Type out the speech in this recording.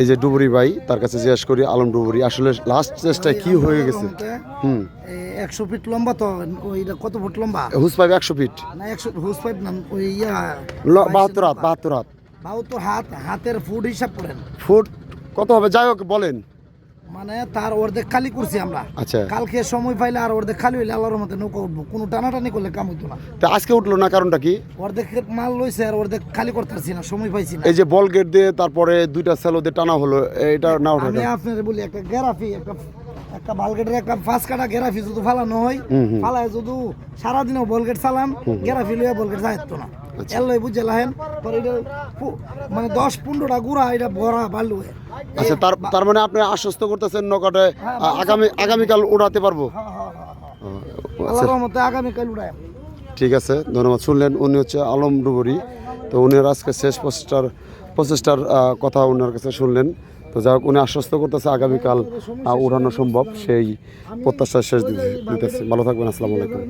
এই যে ডুবুরি ভাই তার কাছে জিজ্ঞেস করি আলম ডুবুরি আসলে লাস্ট চেষ্টায় কি হয়ে গেছে? হুম। একশো ফিট লম্বা তো ওই কত ফুট লম্বা? হুস পাইপ একশো ফিট না একশো হুস পাইপ না ওই ইয়া বাহাত্তর হাত বাহাত্তর হাত। বাহাত্তর হাত হাতের ফুট হিসাব করেন। ফুট কত হবে? যাই হোক বলেন। মানে তার অর্ধেক খালি করছি আমরা। আচ্ছা। কালকে সময় পাইলে আর অর্ধেক খালি হইলে আল্লাহর মতে নৌকা উঠবো। কোনো টানাটানি করলে কাম হইতো না। তা আজকে উঠল না কারণটা কি? অর্ধেক মাল লইছে আর অর্ধেক খালি করতেছি না সময় পাইছি না। এই যে বল গেট দিয়ে তারপরে দুইটা সেলো দিয়ে টানা হলো এটা না ওঠে আমি আপনার বলি একটা গ্যারাফি একটা একটা বালগেটের একটা ফাঁস কাটা গ্যারাফি যদি ফালানো হয়। ফালায় যদি সারাদিনও বলগেট চালাম গ্যারাফি লইয়া বলগেট যাইতো না। আচ্ছা। লই বুঝে লাহেন পর এটা মানে দশ পনেরোটা গুড়া এটা ভরা বালু আচ্ছা তার তার মানে আপনি আশ্বস্ত করতেছেন নৌকাটা আ- আগামী আগামীকাল উড়াতে পারব? আচ্ছা। রহমতে আগামীকাল উড়ায় ঠিক আছে ধন্যবাদ। শুনলেন উনি হচ্ছে আলম ডুবুরি। তো উনি আজকে শেষ প্রচেষ্টার প্রচেষ্টার কথা ওনার কাছে শুনলেন। তো যাই হোক উনি আশ্বস্ত করতেছে আগামীকাল উড়ানো সম্ভব। সেই প্রত্যাশা শেষ দিতে- দিতেছে। ভালো থাকবেন আসসালামু আলাইকুম।